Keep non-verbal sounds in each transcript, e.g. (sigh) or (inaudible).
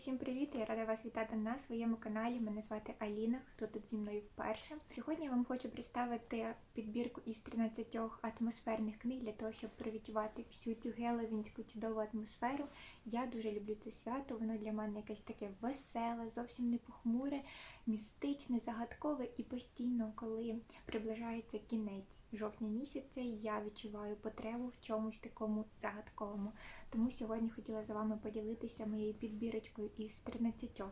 всім привіт! Я рада вас вітати на своєму каналі. Мене звати Аліна, хто тут зі мною вперше. Сьогодні я вам хочу представити підбірку із 13 атмосферних книг для того, щоб привідчувати всю цю геловінську чудову атмосферу. Я дуже люблю це свято, воно для мене якесь таке веселе, зовсім не похмуре, містичне, загадкове і постійно, коли приближається кінець жовтня місяця, я відчуваю потребу в чомусь такому загадковому. Тому сьогодні хотіла з вами поділитися моєю підбірочкою із 13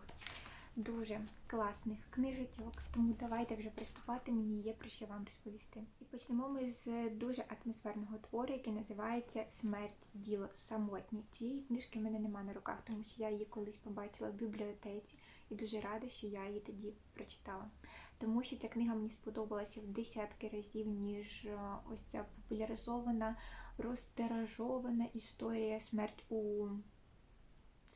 дуже класних книжечок. Тому давайте вже приступати, мені є про що вам розповісти. І почнемо ми з дуже атмосферного твору, який називається Смерть діло самотні. Цієї книжки в мене нема на руках, тому що я її колись побачила в бібліотеці і дуже рада, що я її тоді прочитала. Тому що ця книга мені сподобалася в десятки разів, ніж е, ось ця популяризована, розтиражована історія смерть у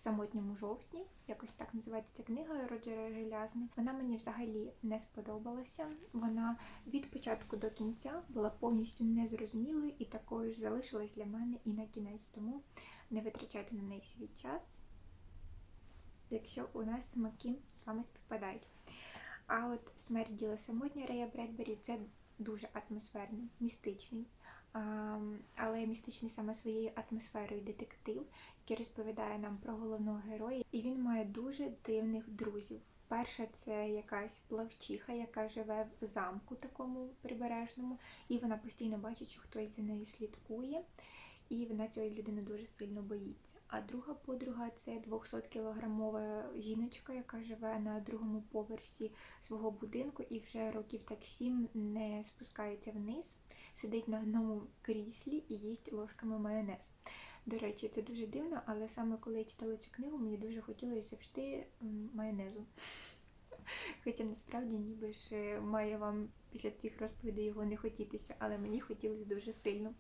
самотньому жовтні. Якось так називається ця книга Роджера Желязни. Вона мені взагалі не сподобалася. Вона від початку до кінця була повністю незрозумілою і такою ж залишилась для мене і на кінець. Тому не витрачайте на неї свій час, якщо у нас смаки з вами співпадають. А от смерть діла самотня Рея Бредбері це дуже атмосферний, містичний, але містичний саме своєю атмосферою детектив, який розповідає нам про головного героя, і він має дуже дивних друзів. Перша це якась плавчиха, яка живе в замку такому прибережному, і вона постійно бачить, що хтось за нею слідкує, і вона цієї людини дуже сильно боїться. А друга подруга це 200-кілограмова жіночка, яка живе на другому поверсі свого будинку і вже років так сім не спускається вниз, сидить на одному кріслі і їсть ложками майонез. До речі, це дуже дивно, але саме коли я читала цю книгу, мені дуже хотілося завжди майонезу. (laughs) Хоча насправді ніби ж має вам після цих розповідей його не хотітися, але мені хотілося дуже сильно.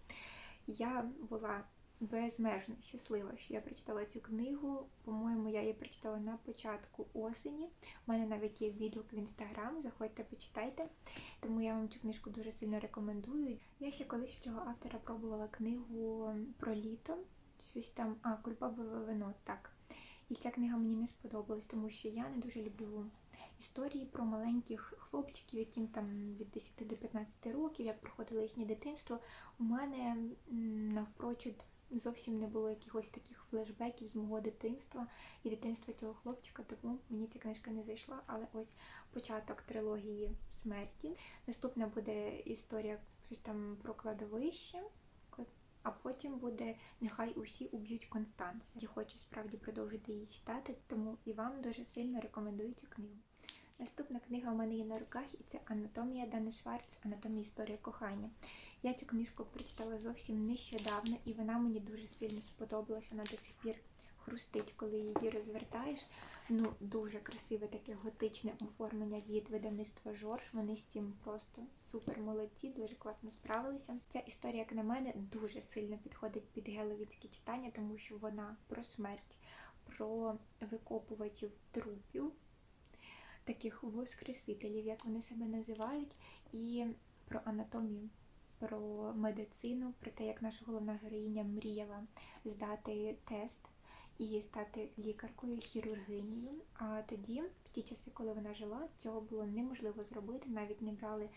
Я була безмежно щаслива, що я прочитала цю книгу. По-моєму, я її прочитала на початку осені. У мене навіть є відгук в інстаграм, заходьте, почитайте. Тому я вам цю книжку дуже сильно рекомендую. Я ще колись в цього автора пробувала книгу про літо. Щось там, а, кульпабове вино, так. І ця книга мені не сподобалась, тому що я не дуже люблю історії про маленьких хлопчиків, яким там від 10 до 15 років, як проходило їхнє дитинство. У мене навпрочуд зовсім не було якихось таких флешбеків з мого дитинства і дитинства цього хлопчика, тому мені ця книжка не зайшла. Але ось початок трилогії смерті. Наступна буде історія щось там про кладовище. А потім буде Нехай усі уб'ють Констанція. Я хочу справді продовжити її читати, тому і вам дуже сильно рекомендую цю книгу. Наступна книга у мене є на руках, і це Анатомія Дани Шварц, Анатомія історія кохання. Я цю книжку прочитала зовсім нещодавно, і вона мені дуже сильно сподобалася. Вона до сих пір хрустить, коли її розвертаєш. Ну, дуже красиве таке готичне оформлення від видавництва Жорж. Вони з цим просто супер молодці, дуже класно справилися. Ця історія, як на мене, дуже сильно підходить під геловіцьке читання, тому що вона про смерть, про викопувачів трупів, таких воскресителів, як вони себе називають, і про анатомію про медицину, про те, як наша головна героїня мріяла здати тест і стати лікаркою, хірургинією. А тоді, в ті часи, коли вона жила, цього було неможливо зробити. Навіть не брали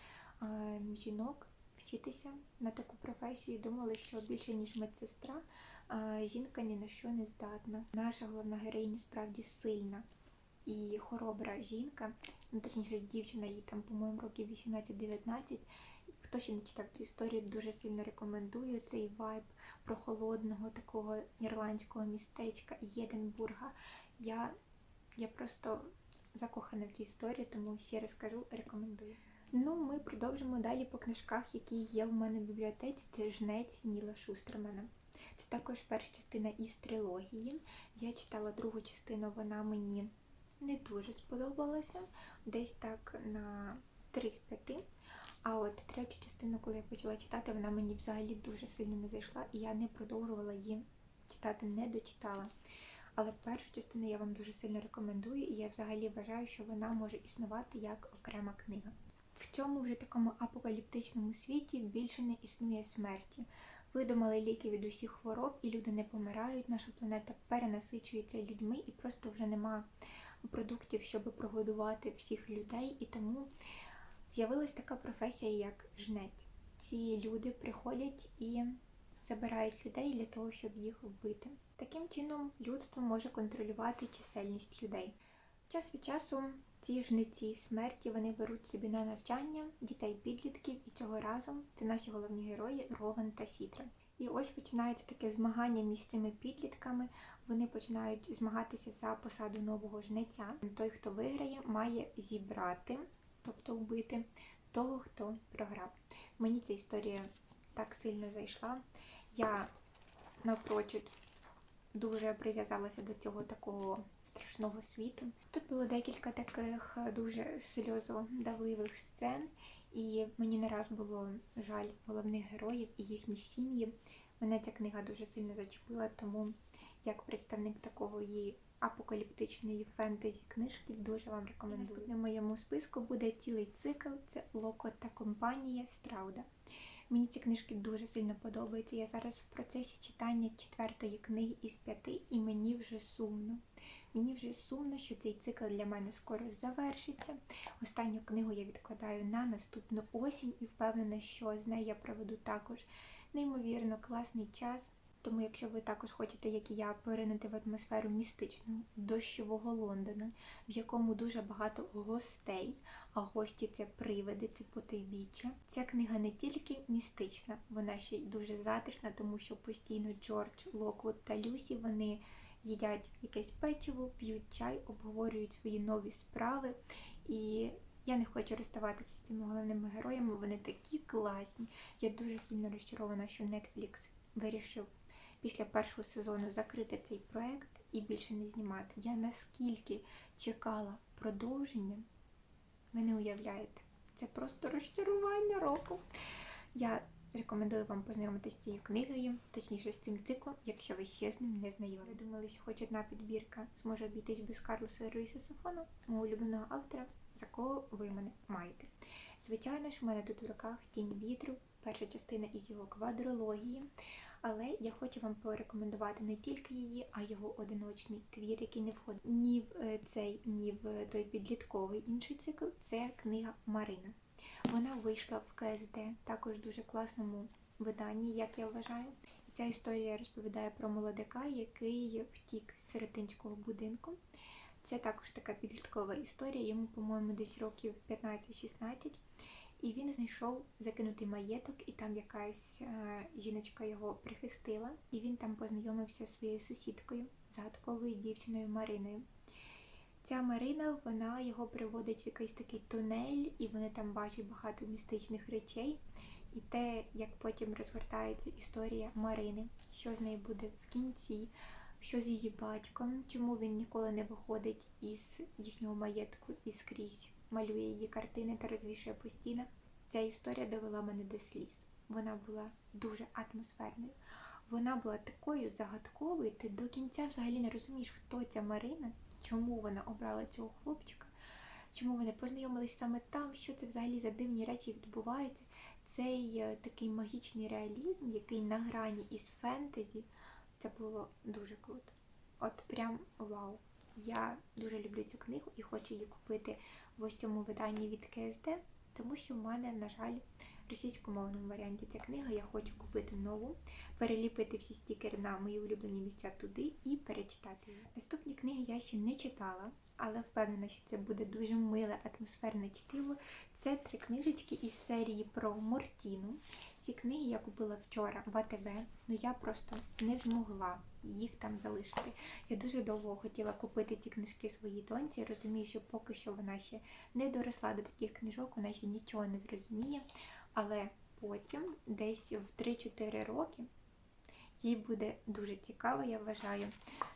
жінок вчитися на таку професію. Думали, що більше ніж медсестра, жінка ні на що не здатна. Наша головна героїня справді сильна. І хоробра жінка, ну точніше, дівчина їй там, по-моєму, років 18-19, Хто ще не читав цю історію, дуже сильно рекомендую цей вайб прохолодного такого ірландського містечка Єдинбурга. Я я просто закохана в цю історію, тому ще раз кажу, рекомендую. Ну, ми продовжимо далі по книжках, які є в мене в бібліотеці. Це жнець Ніла Шустермана. Це також перша частина із трилогії. Я читала другу частину, вона мені не дуже сподобалася. Десь так на 3 з 5. А от третю частину, коли я почала читати, вона мені взагалі дуже сильно не зайшла, і я не продовжувала її читати, не дочитала. Але першу частину я вам дуже сильно рекомендую, і я взагалі вважаю, що вона може існувати як окрема книга. В цьому вже такому апокаліптичному світі більше не існує смерті. видумали ліки від усіх хвороб, і люди не помирають. Наша планета перенасичується людьми, і просто вже нема продуктів, щоб прогодувати всіх людей. І тому з'явилась така професія, як жнець. Ці люди приходять і забирають людей для того, щоб їх вбити. Таким чином, людство може контролювати чисельність людей. Час від часу ці жниці смерті вони беруть собі на навчання дітей-підлітків, і цього разу це наші головні герої Рован та Сітра. І ось починається таке змагання між цими підлітками. Вони починають змагатися за посаду нового жнеця. Той, хто виграє, має зібрати, тобто вбити того, хто програв. Мені ця історія так сильно зайшла. Я напрочуд дуже прив'язалася до цього такого страшного світу. Тут було декілька таких дуже сльозодавливих сцен, і мені не раз було жаль головних героїв і їхні сім'ї. Мене ця книга дуже сильно зачепила, тому як представник такого її апокаліптичної фентезі книжки дуже вам рекомендую. Наступним моєму списку буде цілий цикл. Це Локо та компанія Страуда. Мені ці книжки дуже сильно подобаються. Я зараз в процесі читання четвертої книги із п'яти, і мені вже сумно. Мені вже сумно, що цей цикл для мене скоро завершиться. Останню книгу я відкладаю на наступну осінь і впевнена, що з нею я проведу також неймовірно класний час. Тому, якщо ви також хочете, як і я, поринути в атмосферу містичного дощового Лондона, в якому дуже багато гостей, а гості це привиди, це потойбіччя. Ця книга не тільки містична, вона ще й дуже затишна, тому що постійно Джордж, Локвуд та Люсі вони їдять якесь печиво, п'ють чай, обговорюють свої нові справи. І я не хочу розставатися з цими головними героями. Вони такі класні. Я дуже сильно розчарована, що Netflix вирішив після першого сезону закрити цей проект і більше не знімати. Я наскільки чекала продовження, ви не уявляєте. Це просто розчарування року. Я рекомендую вам познайомитися з цією книгою, точніше з цим циклом, якщо ви ще з ним не знайомі. Думали, що хоч одна підбірка зможе обійтись без Карлоса Руїса Софона, мого улюбленого автора, за кого ви мене маєте. Звичайно ж, в мене тут у руках тінь вітру, перша частина із його квадрології. Але я хочу вам порекомендувати не тільки її, а його одиночний твір, який не входить ні в е, цей, ні в той підлітковий інший цикл. Це книга Марина. Вона вийшла в КСД, також в дуже класному виданні, як я вважаю. І ця історія розповідає про молодика, який втік з сиротинського будинку. Це також така підліткова історія. Йому, по-моєму, десь років 15-16. І він знайшов закинутий маєток, і там якась е, жіночка його прихистила, і він там познайомився зі своєю сусідкою, загадковою дівчиною Мариною. Ця Марина вона його приводить в якийсь такий тунель, і вони там бачать багато містичних речей. І те, як потім розгортається історія Марини, що з нею буде в кінці, що з її батьком, чому він ніколи не виходить із їхнього маєтку і скрізь малює її картини та розвішує по стінах. Ця історія довела мене до сліз. Вона була дуже атмосферною. Вона була такою загадковою, ти до кінця взагалі не розумієш, хто ця Марина, чому вона обрала цього хлопчика, чому вони познайомились саме там, що це взагалі за дивні речі відбуваються. Цей е, такий магічний реалізм, який на грані із фентезі, це було дуже круто. От прям вау. Я дуже люблю цю книгу і хочу її купити в ось цьому виданні від КСД, тому що в мене, на жаль, в російськомовному варіанті ця книга. Я хочу купити нову, переліпити всі стікери на мої улюблені місця туди і перечитати. Наступні книги я ще не читала, але впевнена, що це буде дуже миле атмосферне чтиво. Це три книжечки із серії про Мортіну. Ці книги я купила вчора в АТБ, але я просто не змогла їх там залишити. Я дуже довго хотіла купити ці книжки своїй доньці. Розумію, що поки що вона ще не доросла до таких книжок, вона ще нічого не зрозуміє. Але потім, десь в 3-4 роки, їй буде дуже цікаво, я вважаю.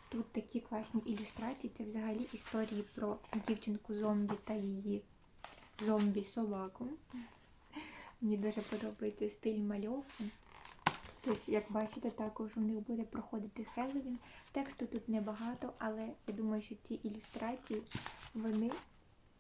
Тут такі класні ілюстрації. Це взагалі історії про дівчинку зомбі та її зомбі-собаку. Мені дуже подобається стиль мальовки. Тобто, як бачите, також у них буде проходити Хеллоуін. Тексту тут небагато, але я думаю, що ці ілюстрації вони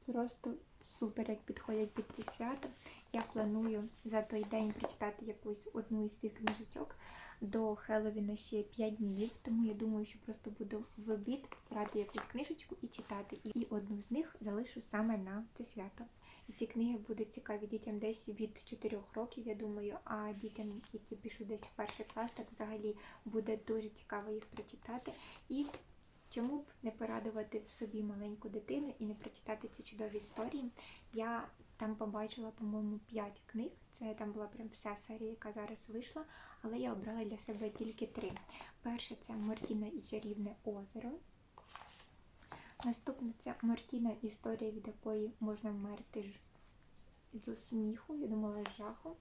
просто супер, як підходять під це свято. Я планую за той день прочитати якусь одну із цих книжечок. До Хеллоуіна ще 5 днів, тому я думаю, що просто буду в обід брати якусь книжечку і читати. І одну з них залишу саме на це свято. І ці книги будуть цікаві дітям десь від 4 років, я думаю, а дітям, які пішли десь в перший клас, так взагалі буде дуже цікаво їх прочитати. І чому б не порадувати в собі маленьку дитину і не прочитати ці чудові історії. Я там побачила, по-моєму, 5 книг. Це там була прям вся серія, яка зараз вийшла, але я обрала для себе тільки три. Перше це Мартіна і чарівне озеро. Наступне це Мартіна, історія, від якої можна вмерти з сміху, я думала, з жаху.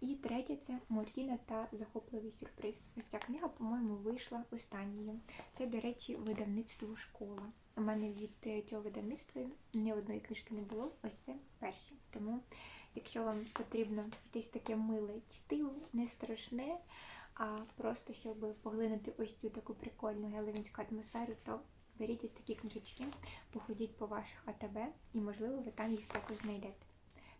І третє це Мартіна та захопливий сюрприз. Ось ця книга, по-моєму, вийшла останньою. Це, до речі, видавництво школа. У мене від е, цього видавництва ні одної книжки не було. Ось це перші. Тому, якщо вам потрібно якесь таке миле чтиво, не страшне, а просто щоб поглинути ось цю таку прикольну геловінську атмосферу, то беріть ось такі книжечки, походіть по ваших АТБ і, можливо, ви там їх також знайдете.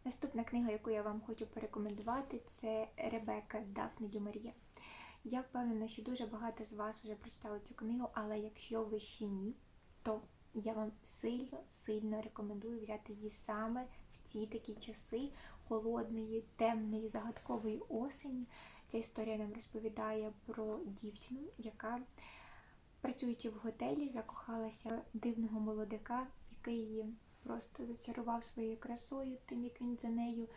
Наступна книга, яку я вам хочу порекомендувати, це Ребека Дафне Дю Марія. Я впевнена, що дуже багато з вас вже прочитали цю книгу, але якщо ви ще ні, то я вам сильно сильно рекомендую взяти її саме в ці такі часи холодної, темної, загадкової осені. Ця історія нам розповідає про дівчину, яка, працюючи в готелі, закохалася дивного молодика, який просто зачарував своєю красою, тим як він за нею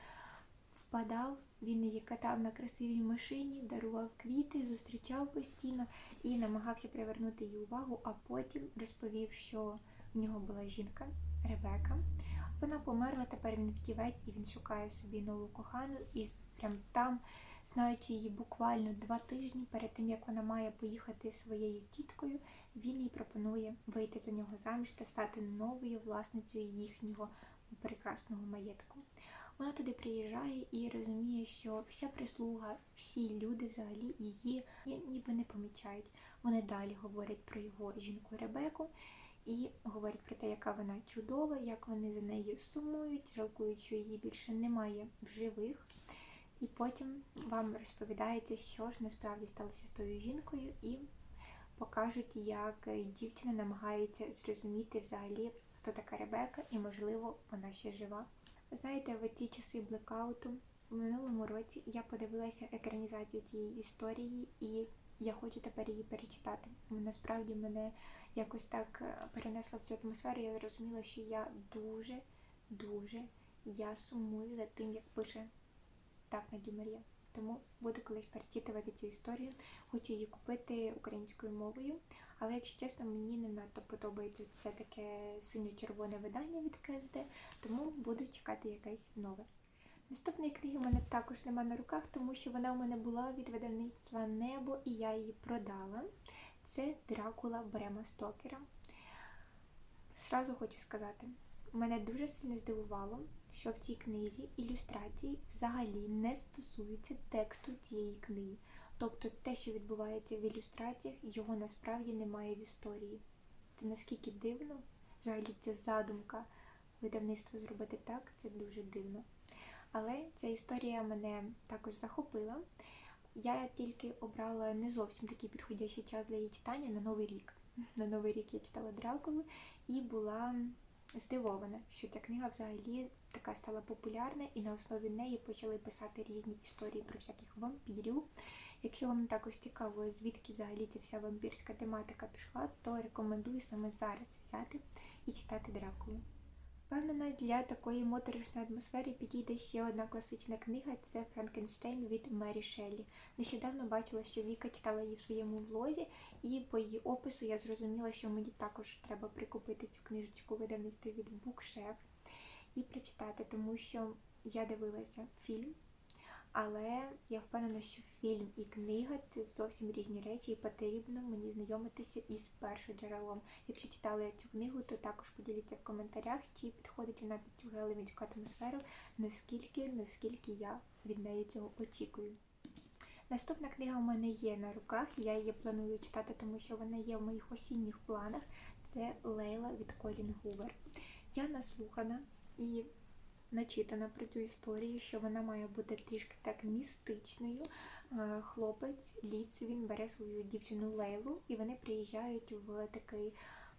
впадав. Він її катав на красивій машині, дарував квіти, зустрічав постійно і намагався привернути її увагу, а потім розповів, що в нього була жінка Ребека. Вона померла, тепер він втівець і він шукає собі нову кохану. І прямо там, знаючи її буквально два тижні перед тим, як вона має поїхати своєю тіткою, він їй пропонує вийти за нього заміж та стати новою власницею їхнього прекрасного маєтку. Вона туди приїжджає і розуміє, що вся прислуга, всі люди взагалі її ніби не помічають. Вони далі говорять про його жінку Ребеку і говорять про те, яка вона чудова, як вони за нею сумують, жалкують, що її більше немає в живих. І потім вам розповідається, що ж насправді сталося з тою жінкою, і покажуть, як дівчина намагається зрозуміти взагалі, хто така Ребека, і, можливо, вона ще жива. Знаєте, в ті часи блекауту в минулому році я подивилася екранізацію цієї історії, і я хочу тепер її перечитати. Насправді мене якось так перенесла в цю атмосферу. Я зрозуміла, що я дуже, дуже я сумую за тим, як пише Дафна Дюмарія. Тому буду колись перечитувати цю історію. Хочу її купити українською мовою. Але, якщо чесно, мені не надто подобається це таке синьо-червоне видання від КСД, тому буду чекати якесь нове. Наступної книги в мене також нема на руках, тому що вона у мене була від видавництва Небо і я її продала. Це Дракула Брема Стокера. Сразу хочу сказати, мене дуже сильно здивувало, що в цій книзі ілюстрації взагалі не стосуються тексту цієї книги. Тобто те, що відбувається в ілюстраціях, його насправді немає в історії. Це наскільки дивно, взагалі це задумка видавництва зробити так, це дуже дивно. Але ця історія мене також захопила. Я тільки обрала не зовсім такий підходящий час для її читання на Новий рік. (laughs) На Новий рік я читала Дракулу і була здивована, що ця книга взагалі така стала популярна, і на основі неї почали писати різні історії про всяких вампірів. Якщо вам також цікаво, звідки взагалі ця вся вампірська тематика пішла, то рекомендую саме зараз взяти і читати Дракулу. Впевнена, для такої моторошної атмосфери підійде ще одна класична книга це Франкенштейн від Мері Шеллі. Нещодавно бачила, що Віка читала її в своєму влозі, і по її опису я зрозуміла, що мені також треба прикупити цю книжечку видавництва від Букшеф і прочитати, тому що я дивилася фільм. Але я впевнена, що фільм і книга це зовсім різні речі, і потрібно мені знайомитися із першим джерелом. Якщо читали цю книгу, то також поділіться в коментарях, чи підходить вона під цю гелевінську атмосферу, наскільки, наскільки я від неї цього очікую. Наступна книга у мене є на руках, я її планую читати, тому що вона є в моїх осінніх планах. Це Лейла від Колін Гувер. Я наслухана і начитана про цю історію, що вона має бути трішки так містичною. Е, Хлопець Ліц він бере свою дівчину Лейлу, і вони приїжджають в такий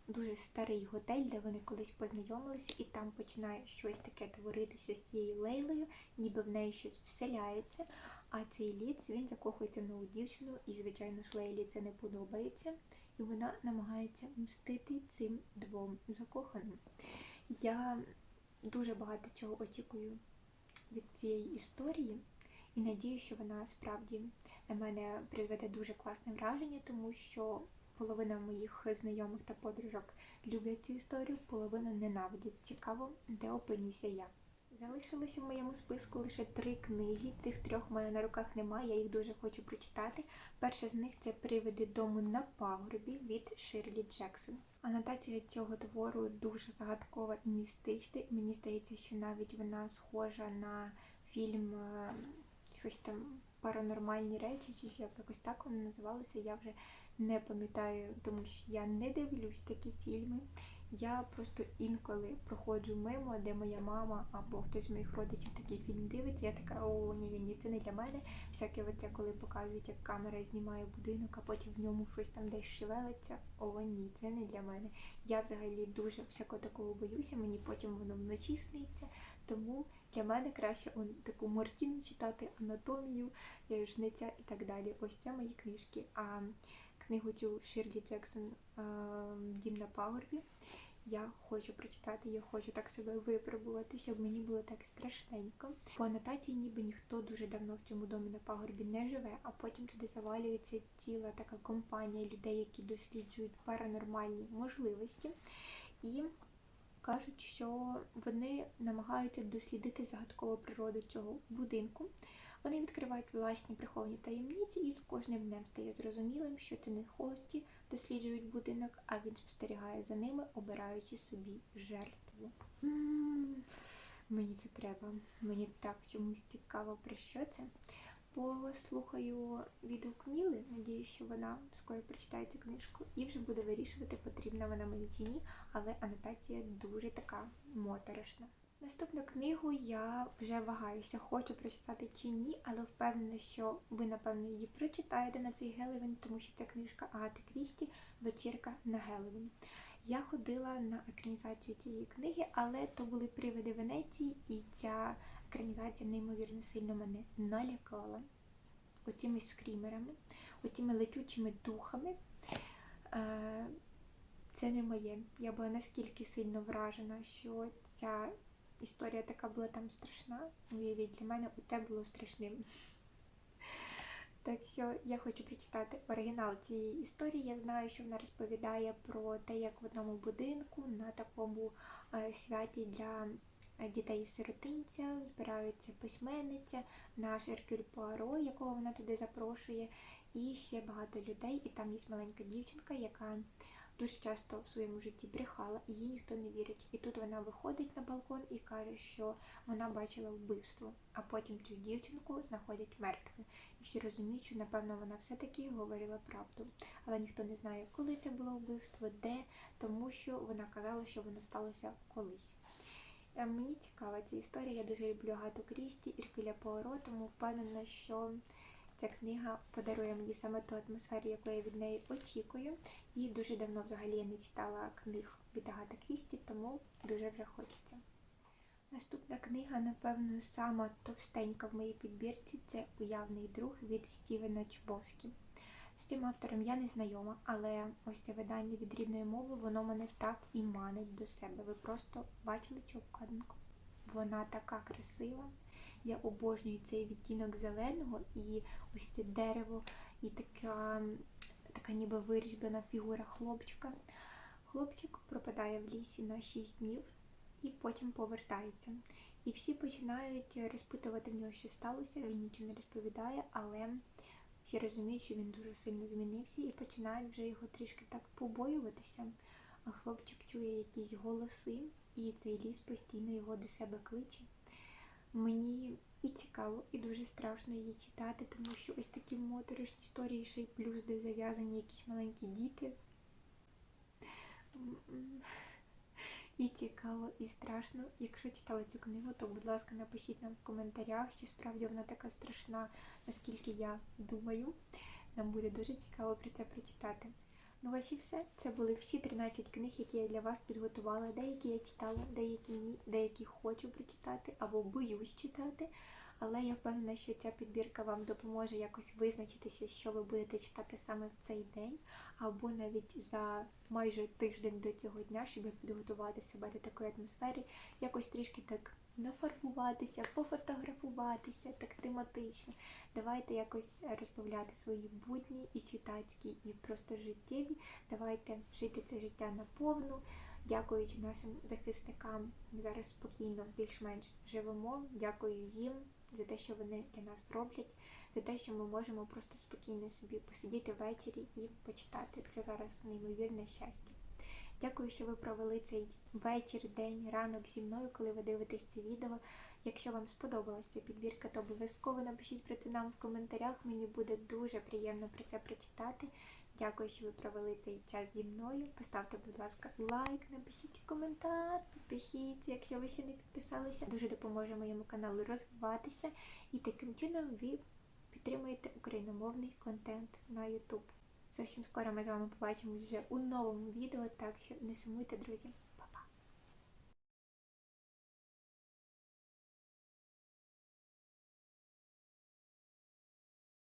дуже старий готель, де вони колись познайомилися, і там починає щось таке творитися з цією Лейлою, ніби в неї щось вселяється. А цей Ліц він закохується в нову дівчину, і, звичайно ж, Лейлі це не подобається. І вона намагається мстити цим двом закоханим. Я дуже багато чого очікую від цієї історії і надію, що вона справді на мене призведе дуже класне враження, тому що половина моїх знайомих та подружок люблять цю історію, половина ненавидять. Цікаво, де опинюся я. Залишилося в моєму списку лише три книги. Цих трьох в мене на руках немає, я їх дуже хочу прочитати. Перша з них це Привиди дому на пагорбі від Ширлі Джексон. Анотація цього твору дуже загадкова і містична. І мені здається, що навіть вона схожа на фільм е, щось там паранормальні речі, чи ще якось так воно називалися. Я вже не пам'ятаю, тому що я не дивлюсь такі фільми. Я просто інколи проходжу мимо, де моя мама або хтось з моїх родичів такий фільм дивиться. Я така, о, ні, ні, ні, це не для мене. Всяке оце, коли показують, як камера знімає будинок, а потім в ньому щось там десь шевелиться. О, ні, це не для мене. Я взагалі дуже всякого такого боюся, мені потім воно вночі сниться. Тому для мене краще он, таку мортіну читати, анатомію, е, жниця і так далі. Ось це мої книжки. А книгу цю Ширлі Джексон е, Дім на пагорбі. Я хочу прочитати, я хочу так себе випробувати, щоб мені було так страшненько. По анотації, ніби ніхто дуже давно в цьому домі на пагорбі не живе, а потім туди завалюється ціла така компанія людей, які досліджують паранормальні можливості. І кажуть, що вони намагаються дослідити загадкову природу цього будинку. Вони відкривають власні приховані таємниці, і з кожним днем стає зрозумілим, що це не гості досліджують будинок, а він спостерігає за ними, обираючи собі жертву. Мені це треба. Мені так чомусь цікаво про що це. Послухаю відгук Міли, надію, що вона скоро прочитає цю книжку і вже буде вирішувати, потрібна вона мені чи ні, але анотація дуже така моторошна. Наступну книгу я вже вагаюся, хочу прочитати чи ні, але впевнена, що ви, напевно, її прочитаєте на цей Гелевін, тому що ця книжка Агати Крісті Вечірка на Гелевін. Я ходила на екранізацію цієї книги, але то були привиди Венеції, і ця екранізація неймовірно сильно мене налякала оцими скрімерами, оцими летючими духами. Е, це не моє. Я була наскільки сильно вражена, що ця історія така була там страшна. Уявіть, для мене у те було страшним. Так що я хочу прочитати оригінал цієї історії. Я знаю, що вона розповідає про те, як в одному будинку на такому е, святі для е, дітей сиротинця збираються письменниця, наш Еркюль Пуаро, якого вона туди запрошує, і ще багато людей. І там є маленька дівчинка, яка дуже часто в своєму житті брехала, і їй ніхто не вірить. І тут вона виходить на балкон і каже, що вона бачила вбивство, а потім цю дівчинку знаходять мертвою. І всі розуміють, що напевно вона все-таки говорила правду. Але ніхто не знає, коли це було вбивство, де, тому що вона казала, що воно сталося колись. Е, Мені цікава ця історія. Я дуже люблю Агату Крісті, Іркеля Пуаро, тому впевнена, що ця книга подарує мені саме ту атмосферу, яку я від неї очікую. І дуже давно взагалі я не читала книг від Агати Крісті, тому дуже вже хочеться. Наступна книга, напевно, сама товстенька в моїй підбірці це Уявний друг від Стівена Чубовські. З цим автором я не знайома, але ось це видання від рідної мови, воно мене так і манить до себе. Ви просто бачили цю обкладинку? Вона така красива. Я обожнюю цей відтінок зеленого і ось це дерево, і така, така ніби вирізблена фігура хлопчика. Хлопчик пропадає в лісі на 6 днів і потім повертається. І всі починають розпитувати в нього, що сталося. Він нічого не розповідає, але всі розуміють, що він дуже сильно змінився і починають вже його трішки так побоюватися. А хлопчик чує якісь голоси, і цей ліс постійно його до себе кличе. Мені і цікаво, і дуже страшно її читати, тому що ось такі моторошні історії, ще й плюс, де зав'язані якісь маленькі діти. і цікаво, і страшно. Якщо читали цю книгу, то будь ласка, напишіть нам в коментарях, чи справді вона така страшна, наскільки я думаю. Нам буде дуже цікаво про це прочитати. Ну ось і все. Це були всі 13 книг, які я для вас підготувала. Деякі я читала, деякі ні, деякі хочу прочитати або боюсь читати. Але я впевнена, що ця підбірка вам допоможе якось визначитися, що ви будете читати саме в цей день, або навіть за майже тиждень до цього дня, щоб підготувати себе до такої атмосфери, якось трішки так нафарбуватися, пофотографуватися так тематично. Давайте якось розбавляти свої будні і читацькі, і просто життєві. Давайте жити це життя наповну. Дякуючи нашим захисникам, ми зараз спокійно, більш-менш живемо. Дякую їм за те, що вони для нас роблять, за те, що ми можемо просто спокійно собі посидіти ввечері і почитати. Це зараз неймовірне щастя. Дякую, що ви провели цей вечір, день, ранок зі мною, коли ви дивитесь це відео. Якщо вам сподобалася ця підбірка, то обов'язково напишіть про це нам в коментарях. Мені буде дуже приємно про це прочитати. Дякую, що ви провели цей час зі мною. Поставте, будь ласка, лайк, напишіть коментар, підпишіться, якщо ви ще не підписалися. Дуже допоможе моєму каналу розвиватися. І таким чином ви підтримуєте україномовний контент на YouTube. Зовсім скоро ми з вами побачимось вже у новому відео, так що не сумуйте, друзі.